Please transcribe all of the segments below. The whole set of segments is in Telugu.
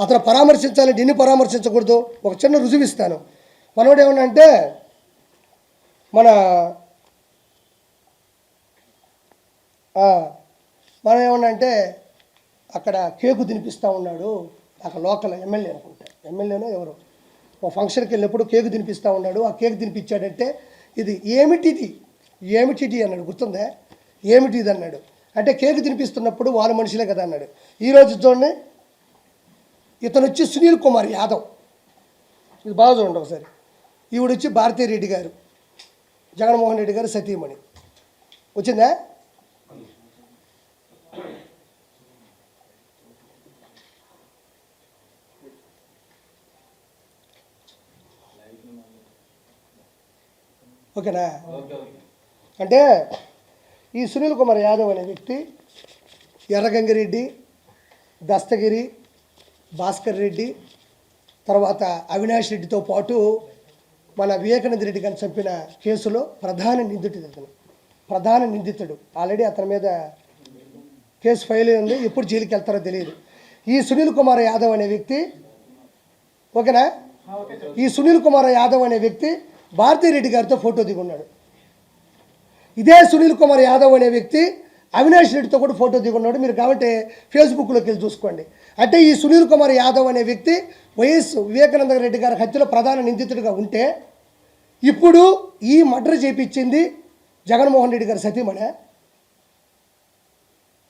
అతను పరామర్శించాలి నిన్ను పరామర్శించకూడదు. ఒక చిన్న రుజువు ఇస్తాను మనోడు ఏమన్నా అంటే మన మనం ఏమన్నంటే అక్కడ కేకు తినిపిస్తూ ఉన్నాడు. అక్కడ లోకల్ ఎమ్మెల్యే అనుకుంటా. ఎమ్మెల్యేనో ఎవరు. ఒక ఫంక్షన్కి వెళ్ళినప్పుడు కేకు తినిపిస్తూ ఉన్నాడు. ఆ కేక్ తినిపించాడంటే ఇది ఏమిటిది? ఏమిటిది అన్నాడు. గుర్తుందా? ఏమిటిది అన్నాడు. అంటే కేకు తినిపిస్తున్నప్పుడు వాళ్ళ మనుషులే కదా అన్నాడు. ఈరోజు చూడండి ఇతను వచ్చి సునీల్ కుమార్ యాదవ్. ఇది బాగా చూడండి ఒకసారి. ఈవిడ వచ్చి భారతీ రెడ్డి గారు జగన్మోహన్ రెడ్డి గారు సతీమణి. వచ్చిందా? ఓకేనా? అంటే ఈ సునీల్ కుమార్ యాదవ్ అనే వ్యక్తి ఎర్రగంగిరెడ్డి దస్తగిరి భాస్కర్ రెడ్డి తర్వాత అవినాష్ రెడ్డితో పాటు మన వివేకానంద రెడ్డి గారిని చంపిన కేసులో ప్రధాన నిందితుడు అతను ప్రధాన నిందితుడు. ఆల్రెడీ అతని మీద కేసు ఫైల్ ఉంది ఎప్పుడు జైలుకి వెళ్తారో తెలియదు. ఈ సునీల్ కుమార్ యాదవ్ అనే వ్యక్తి ఓకేనా? ఈ సునీల్ కుమార్ యాదవ్ అనే వ్యక్తి భారతీ రెడ్డి గారితో ఫోటో దిగున్నాడు. ఇదే సునీల్ కుమార్ యాదవ్ అనే వ్యక్తి అవినాష్ రెడ్డితో కూడా ఫోటో దిగున్నాడు. మీరు కాబట్టి ఫేస్బుక్లోకి వెళ్ళి చూసుకోండి. అంటే ఈ సునీల్ కుమార్ యాదవ్ అనే వ్యక్తి వైఎస్ వివేకానంద రెడ్డి గారి హత్యలో ప్రధాన నిందితుడిగా ఉంటే ఇప్పుడు ఈ మర్డర్ చేపించింది జగన్మోహన్ రెడ్డి గారి సతీమణే.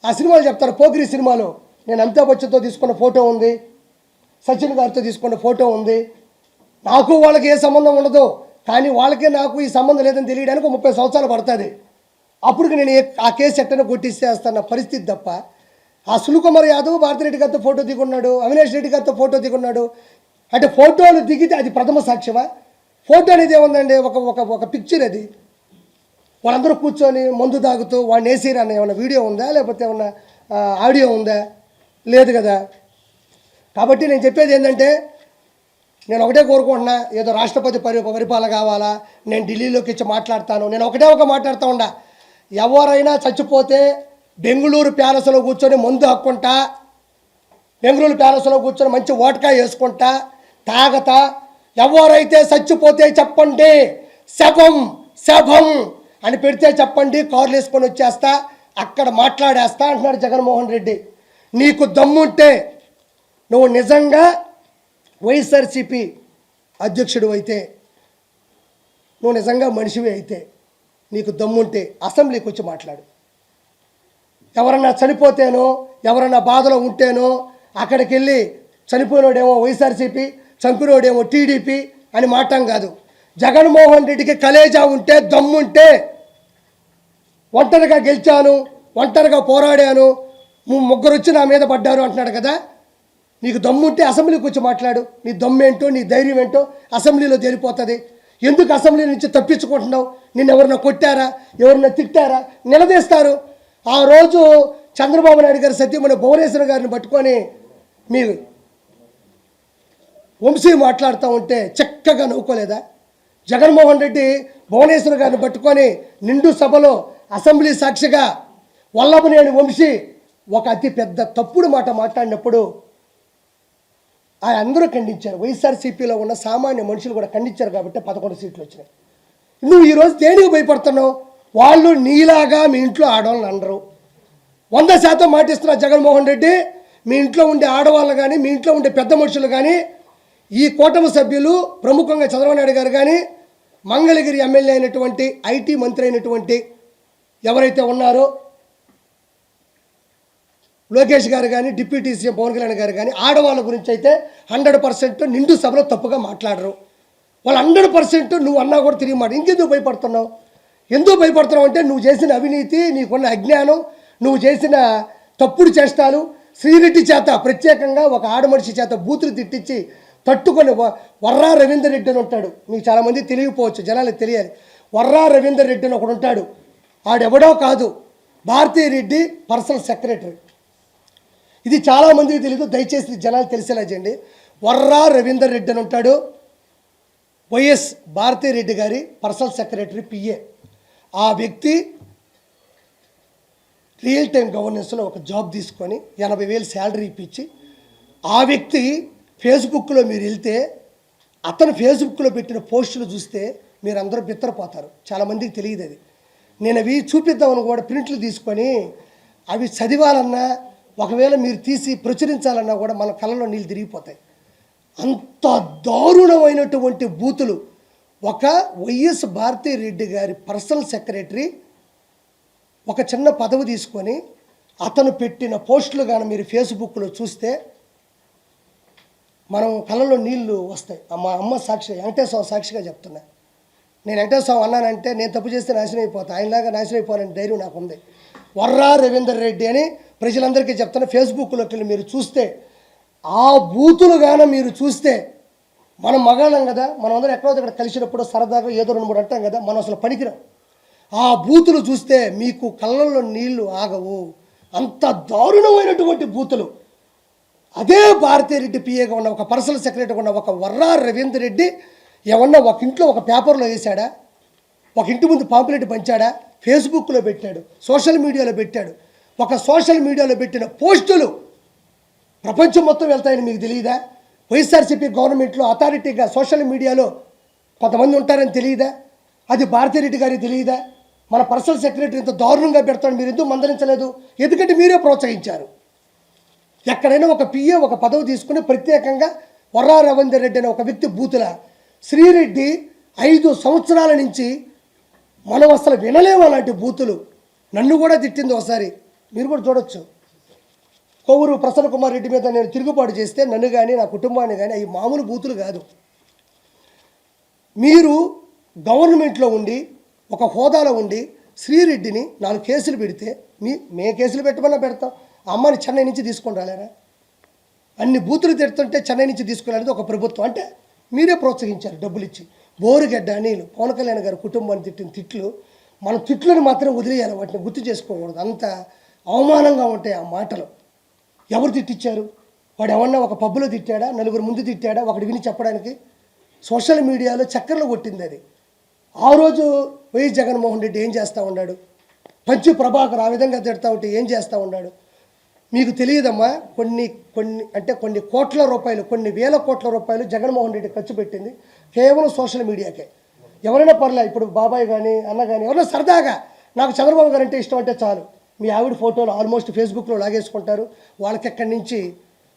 ఆ సినిమాలు చెప్తారు పోకిరి సినిమాలో. నేను అమితాబ్ బచ్చన్తో తీసుకున్న ఫోటో ఉంది సచిన్ గారితో తీసుకున్న ఫోటో ఉంది. నాకు వాళ్ళకి ఏ సంబంధం ఉండదు కానీ వాళ్ళకే నాకు ఈ సంబంధం లేదని తెలియడానికి ముప్పై సంవత్సరాలు పడుతుంది. అప్పుడు నేను ఆ కేసు ఎట్టనే కొట్టిస్తేస్తాన్న పరిస్థితి తప్ప ఆ సులుకుమార్ యాదవ్ భారతిరెడ్డి గారితో ఫోటో దిగున్నాడు అవినాష్ రెడ్డి గారితో ఫోటో దిగున్నాడు. అంటే ఫోటోలు దిగితే అది ప్రథమ సాక్ష్యమా? ఫోటో అనేది ఏముందండి? ఒక ఒక ఒక పిక్చర్ అది. వాళ్ళందరూ కూర్చొని మందు తాగుతూ వాడిని వేసిరన్న ఏమైనా వీడియో ఉందా? లేకపోతే ఏమన్నా ఆడియో ఉందా? లేదు కదా. కాబట్టి నేను చెప్పేది ఏంటంటే నేను ఒకటే కోరుకుంటున్నా ఏదో రాష్ట్రపతి పరి పరిపాలన కావాలా? నేను ఢిల్లీలోకి ఇచ్చి మాట్లాడతాను. నేను ఒకటే ఒక మాట్లాడుతూ ఉండా. ఎవరైనా చచ్చిపోతే బెంగళూరు ప్యాలెస్లో కూర్చొని మందు హక్కుంటా బెంగళూరు ప్యాలెస్లో కూర్చొని మంచి ఓటకా వేసుకుంటా తాగతా ఎవరైతే చచ్చిపోతే చెప్పండి శవం శవం అని పెడితే చెప్పండి కార్లు వేసుకొని వచ్చేస్తా అక్కడ మాట్లాడేస్తా అంటున్నాడు జగన్మోహన్ రెడ్డి. నీకు దమ్ముంటే నువ్వు నిజంగా వైఎస్ఆర్సిపి అధ్యక్షుడు అయితే నువ్వు నిజంగా మనిషివి అయితే నీకు దమ్ముంటే అసెంబ్లీకి వచ్చి మాట్లాడు. ఎవరన్నా చనిపోతేనో ఎవరన్నా బాధలో ఉంటేనో అక్కడికి వెళ్ళి చనిపోయినోడేమో వైఎస్ఆర్సీపీ చంపినోడేమో టీడీపీ అని మాటం కాదు. జగన్మోహన్ రెడ్డికి కలేజా ఉంటే దమ్ముంటే ఒంటరిగా గెలిచాను ఒంటరిగా పోరాడాను ముగ్గురు వచ్చి నా మీద పడ్డారు అంటున్నాడు కదా. నీకు దమ్ముంటే అసెంబ్లీకి వచ్చి మాట్లాడు. నీ దమ్మేంటో నీ ధైర్యం ఏంటో అసెంబ్లీలో తేలిపోతుంది. ఎందుకు అసెంబ్లీ నుంచి తప్పించుకుంటున్నావు? నిన్ను ఎవరన్నా కొట్టారా? ఎవరన్నా తిట్టారా? నిలదీస్తారు. ఆ రోజు చంద్రబాబు నాయుడు గారి సత్యమణి భువనేశ్వర్ గారిని పట్టుకొని మీ వంశీ మాట్లాడుతూ ఉంటే చక్కగా నవ్వుకోలేదా? జగన్మోహన్ రెడ్డి భువనేశ్వర్ గారిని పట్టుకొని నిండు సభలో అసెంబ్లీ సాక్షిగా వల్లభనేని వంశీ ఒక అతి పెద్ద తప్పుడు మాట మాట్లాడినప్పుడు ఆ అందరూ ఖండించారు. వైఎస్ఆర్సీపీలో ఉన్న సామాన్య మనుషులు కూడా ఖండించారు కాబట్టి పదకొండు సీట్లు వచ్చినాయి. నువ్వు ఈరోజు దేనికి భయపడుతున్నావు? వాళ్ళు నీలాగా మీ ఇంట్లో ఆడవాళ్ళని అనరు. వంద శాతం మాటిస్తున్న జగన్మోహన్ రెడ్డి మీ ఇంట్లో ఉండే ఆడవాళ్ళు కానీ మీ ఇంట్లో ఉండే పెద్ద మనుషులు కానీ ఈ కూటమి సభ్యులు ప్రముఖంగా చంద్రబాబు నాయుడు గారు కానీ మంగళగిరి ఎమ్మెల్యే అయినటువంటి ఐటీ మంత్రి అయినటువంటి ఎవరైతే ఉన్నారో లోకేష్ గారు కానీ డిప్యూటీ సీఎం పవన్ కళ్యాణ్ గారు కానీ ఆడవాళ్ళ గురించి అయితే హండ్రెడ్ పర్సెంట్ నిండు సభలో తప్పుగా మాట్లాడరు. వాళ్ళు హండ్రెడ్ పర్సెంట్ నువ్వు అన్నా కూడా తిరిగి మాట ఇంకెందుకు భయపడుతున్నావు? ఎందుకు భయపడుతున్నావు అంటే నువ్వు చేసిన అవినీతి నీకున్న అజ్ఞానం నువ్వు చేసిన తప్పుడు చేష్టాలు శ్రీరెడ్డి చేత ప్రత్యేకంగా ఒక ఆడమనిషి చేత బూతులు తిట్టించి తట్టుకొని వ- వర్రా రవీందర్ రెడ్డి అని ఉంటాడు. మీకు చాలామంది తెలియకపోవచ్చు జనాలకు తెలియాలి. వర్రా రవీందర్ రెడ్డి అని ఒకడు ఉంటాడు. ఆడెవడో కాదు భారతీ రెడ్డి పర్సనల్ సెక్రటరీ. ఇది చాలామందికి తెలియదు దయచేసి జనాలు తెలిసేలా చేయండి. వర్రా రవీందర్ రెడ్డి అని ఉంటాడు. వైఎస్ భారతీ రెడ్డి గారి పర్సనల్ సెక్రటరీ పిఏ ఆ వ్యక్తి రియల్ టైం గవర్నెన్స్లో ఒక జాబ్ తీసుకొని ఎనభై వేలు శాలరీ ఇప్పించి ఆ వ్యక్తి ఫేస్బుక్లో మీరు వెళ్తే అతను ఫేస్బుక్లో పెట్టిన పోస్టులు చూస్తే మీరు అందరూ బిత్తరపోతారు చాలామందికి తెలియదు అది. నేను అవి చూపిద్దామని కూడా ప్రింట్లు తీసుకొని అవి చదివాలన్నా ఒకవేళ మీరు తీసి ప్రచురించాలన్నా కూడా మన కళ్ళలో నీళ్ళు తిరిగిపోతాయి. అంత దారుణమైనటువంటి బూతులు ఒక వైఎస్ భారతీ రెడ్డి గారి పర్సనల్ సెక్రటరీ ఒక చిన్న పదవి తీసుకొని అతను పెట్టిన పోస్టులు కానీ మీరు ఫేస్బుక్లో చూస్తే మనం కళ్ళలో నీళ్ళు వస్తాయి. మా అమ్మ సాక్షి వెంకటేశ్వరం సాక్షిగా చెప్తున్నా. నేను వెంకటేశ్వరం అన్నానంటే నేను తప్పు చేస్తే నాశనం అయిపోతా. ఆయనలాగా నాశనం అయిపోవాలని ధైర్యం నాకు ఉంది వర్రా రవీందర్ రెడ్డి అని ప్రజలందరికీ చెప్తున్నా. ఫేస్బుక్లోకి వెళ్ళి మీరు చూస్తే ఆ బూతులు కానీ మీరు చూస్తే మనం మగాళ్ళం కదా మనం అందరం ఎక్కడో ఇక్కడ కలిసినప్పుడు సరదాగా ఏదో రెండు మూడు అంటాం కదా మనం అసలు పనికిరాం. ఆ బూతులు చూస్తే మీకు కళ్ళల్లో నీళ్ళు ఆగవు. అంత దారుణమైనటువంటి బూతులు. అదే భారతీరెడ్డి పిఏగా ఉన్న ఒక పర్సనల్ సెక్రటరీగా ఉన్న ఒక వర్రా రవీంద్ర రెడ్డి ఏమన్నా ఒక ఇంట్లో ఒక పేపర్లో వేశాడా? ఒక ఇంటి ముందు పాంపులెట్ పంచాడా? ఫేస్బుక్లో పెట్టాడు సోషల్ మీడియాలో పెట్టాడు. ఒక సోషల్ మీడియాలో పెట్టిన పోస్టులు ప్రపంచం మొత్తం వెళ్తాయని మీకు తెలియదా? వైఎస్ఆర్సీపీ గవర్నమెంట్లో అథారిటీగా సోషల్ మీడియాలో కొంతమంది ఉంటారని తెలియదా? అది భారతిరెడ్డి గారికి తెలియదా? మన పర్సనల్ సెక్రటరీ ఇంత దారుణంగా పెడతాడు మీరు ఎందుకు మందలించలేదు? ఎందుకంటే మీరే ప్రోత్సహించారు. ఎక్కడైనా ఒక పిఏ ఒక పదవి తీసుకుని ప్రత్యేకంగా వర్రా రవీందర్ రెడ్డి అనే ఒక వ్యక్తి బూతుల శ్రీరెడ్డి ఐదు సంవత్సరాల నుంచి మనం అసలు వినలేము అలాంటి బూతులు. నన్ను కూడా తిట్టింది ఒకసారి. మీరు కూడా చూడొచ్చు. కొవ్వూరు ప్రసన్న కుమార్ రెడ్డి మీద నేను తిరుగుబాటు చేస్తే నన్ను కానీ నా కుటుంబాన్ని కానీ అవి మామూలు బూతులు కాదు. మీరు గవర్నమెంట్లో ఉండి ఒక హోదాలో ఉండి శ్రీరెడ్డిని నాలుగు కేసులు పెడితే మీ మే కేసులు పెట్టమన్నా పెడతాం. అమ్మని చెన్నై నుంచి తీసుకొని రాలేరా? అన్ని బూతులు తిడుతుంటే చెన్నై నుంచి తీసుకురాలేదు ఒక ప్రభుత్వం. అంటే మీరే ప్రోత్సహించారు డబ్బులు ఇచ్చి బోరుగడ్డ నీళ్ళు పవన్ కళ్యాణ్ గారి కుటుంబాన్ని తిట్టిన తిట్లు మన తిట్లను మాత్రం వదిలేయాలి వాటిని గుర్తు చేసుకోకూడదు. అంత అవమానంగా ఉంటాయి ఆ మాటలు. ఎవరు తిట్టించారు? వాడు ఎవరన్నా ఒక పబ్బులో తిట్టాడా? నలుగురు ముందు తిట్టాడా? ఒకటి విని చెప్పడానికి? సోషల్ మీడియాలో చక్కర్లు కొట్టింది అది ఆ రోజు వైఎస్ జగన్మోహన్ రెడ్డి ఏం చేస్తూ ఉన్నాడు? పంచి ప్రభాకర్ ఆ విధంగా తిడతా ఉంటే ఏం చేస్తూ ఉన్నాడు? మీకు తెలియదమ్మా కొన్ని కొన్ని అంటే కొన్ని కోట్ల రూపాయలు కొన్ని వేల కోట్ల రూపాయలు జగన్మోహన్ రెడ్డి ఖర్చు పెట్టింది కేవలం సోషల్ మీడియాకే. ఎవరైనా పర్లే ఇప్పుడు బాబాయ్ కానీ అన్న కానీ ఎవరైనా సరదాగా నాకు చంద్రబాబు గారు అంటే ఇష్టం అంటే చాలు. మీ ఆవిడ ఫోటోలు ఆల్మోస్ట్ ఫేస్బుక్లో లాగేసుకుంటారు. వాళ్ళకి ఎక్కడి నుంచి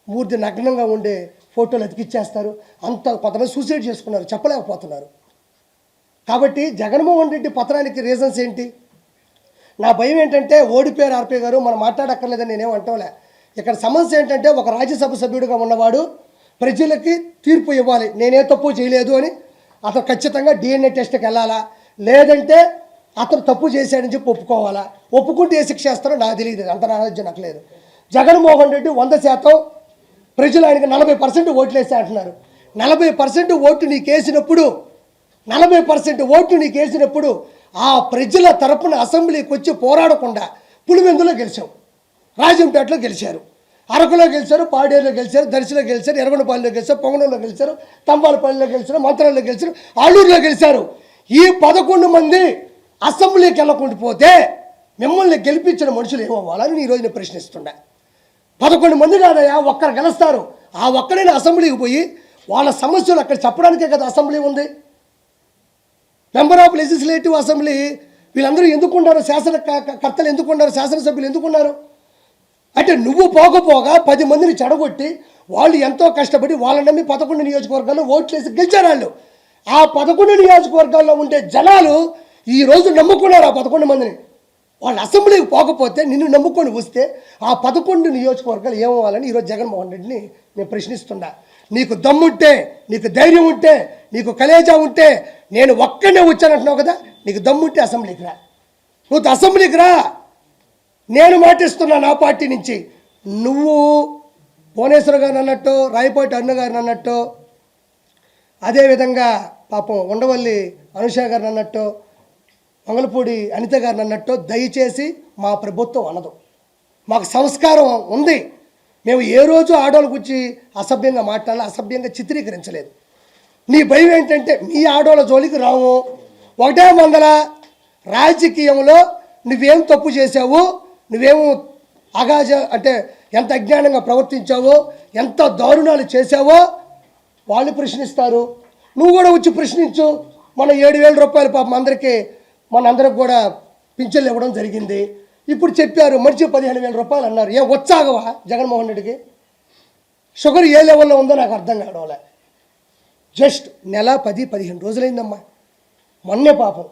మూర్తి నగ్నంగా ఉండే ఫోటోలు అతికిచ్చేస్తారు. అంత కొంతమంది సూసైడ్ చేసుకున్నారు చెప్పలేకపోతున్నారు. కాబట్టి జగన్మోహన్ రెడ్డి పత్రానికి రీజన్స్ ఏంటి? నా భయం ఏంటంటే ఓడిపోయారు ఆర్పీ గారు మనం మాట్లాడక్కర్లేదని నేనేం అంటంలే. ఇక్కడ సమస్య ఏంటంటే ఒక రాజ్యసభ సభ్యుడిగా ఉన్నవాడు ప్రజలకి తీర్పు ఇవ్వాలి నేనే తప్పు చేయలేదు అని అతను ఖచ్చితంగా డిఎన్ఏ టెస్ట్కి వెళ్ళాలా? లేదంటే అతను తప్పు చేశాడని చెప్పి ఒప్పుకోవాలా? ఒప్పుకుంటే ఏ శిక్ష ఇస్తారో నాకు తెలియదు అంత నాలెడ్జ్ నాకు లేదు. జగన్మోహన్ రెడ్డి వంద శాతం ప్రజలు ఆయనకి నలభై పర్సెంట్ ఓట్లు వేస్తే అంటున్నారు. నలభై పర్సెంట్ ఓటు నీకు వేసినప్పుడు నలభై పర్సెంట్ ఓటు నీకు వేసినప్పుడు ఆ ప్రజల తరపున అసెంబ్లీకి వచ్చి పోరాడకుండా పులివెందులో గెలిచాం రాజంపేటలో గెలిచారు అరకులో గెలిచారు పాడేరులో గెలిచారు దర్శిలో గెలిచారు ఎరగనపల్లిలో గెలిచారు పొంగనూరులో గెలిచారు తంబాలపల్లిలో గెలిచారు మంత్రాల్లో గెలిచారు ఆలూరులో గెలిచారు. ఈ పదకొండు మంది అసెంబ్లీకి వెళ్ళకుండా పోతే మిమ్మల్ని గెలిపించిన మనుషులు ఏమవ్వాలని ఈరోజు నేను ప్రశ్నిస్తున్నా. పదకొండు మంది కాదయా ఒక్కరు గెలుస్తారు. ఆ ఒక్కరైనా అసెంబ్లీకి పోయి వాళ్ళ సమస్యలు అక్కడ చెప్పడానికే కదా అసెంబ్లీ ఉంది. మెంబర్ ఆఫ్ లెజిస్లేటివ్ అసెంబ్లీ వీళ్ళందరూ ఎందుకున్నారు శాసన కర్తలు ఎందుకున్నారు శాసనసభ్యులు ఎందుకున్నారు అంటే నువ్వు పోకపోగా పది మందిని చెడగొట్టి వాళ్ళు ఎంతో కష్టపడి వాళ్ళని నమ్మి పదకొండు నియోజకవర్గాల్లో ఓట్లేసి గెలిచారు వాళ్ళు. ఆ పదకొండు నియోజకవర్గాల్లో ఉండే జనాలు ఈ రోజు నమ్ముకున్నారు ఆ పదకొండు మందిని. వాళ్ళు అసెంబ్లీకి పోకపోతే నిన్ను నమ్ముకొని వస్తే ఆ పదకొండు నియోజకవర్గాలు ఏమవ్వాలని ఈరోజు జగన్మోహన్ రెడ్డిని నేను ప్రశ్నిస్తున్నా. నీకు దమ్ముంటే నీకు ధైర్యం ఉంటే నీకు కలేజా ఉంటే నేను ఒక్కనే వచ్చానంటున్నావు కదా నీకు దమ్ముంటే అసెంబ్లీకి రా. నువ్వు అసెంబ్లీకి రా. నేను మాటిస్తున్నా నా పార్టీ నుంచి. నువ్వు భువనేశ్వర్ గారు అన్నట్టు రాయపాటి అన్న గారు అన్నట్టు అదేవిధంగా పాపం ఉండవల్లి అనుష గారు అన్నట్టు మంగళపూడి అనిత గారు అన్నట్టు దయచేసి మా ప్రభుత్వం అనదు. మాకు సంస్కారం ఉంది. మేము ఏ రోజు ఆడవాళ్ళ గురించి అసభ్యంగా మాట్లాడాలి అసభ్యంగా చిత్రీకరించలేదు. నీ భయం ఏంటంటే మీ ఆడవాళ్ళ జోలికి రాము ఒకటే మందల రాజకీయంలో నువ్వేం తప్పు చేసావు నువ్వేం అగాజ అంటే ఎంత అజ్ఞానంగా ప్రవర్తించావో ఎంత దారుణాలు చేశావో వాళ్ళు ప్రశ్నిస్తారు. నువ్వు కూడా వచ్చి ప్రశ్నించు. మన ఏడు వేల రూపాయలు పాపం అందరికీ మన కూడా పింఛన్లు ఇవ్వడం జరిగింది. ఇప్పుడు చెప్పారు మనిషి పదిహేను వేల రూపాయలు అన్నారు. ఏం వచ్చాగవా జగన్మోహన్ రెడ్డికి? షుగర్ ఏ లెవెల్లో ఉందో నాకు అర్థం కావడంలే జస్ట్ నెల పది పదిహేను రోజులైందమ్మా. మొన్నే పాపం.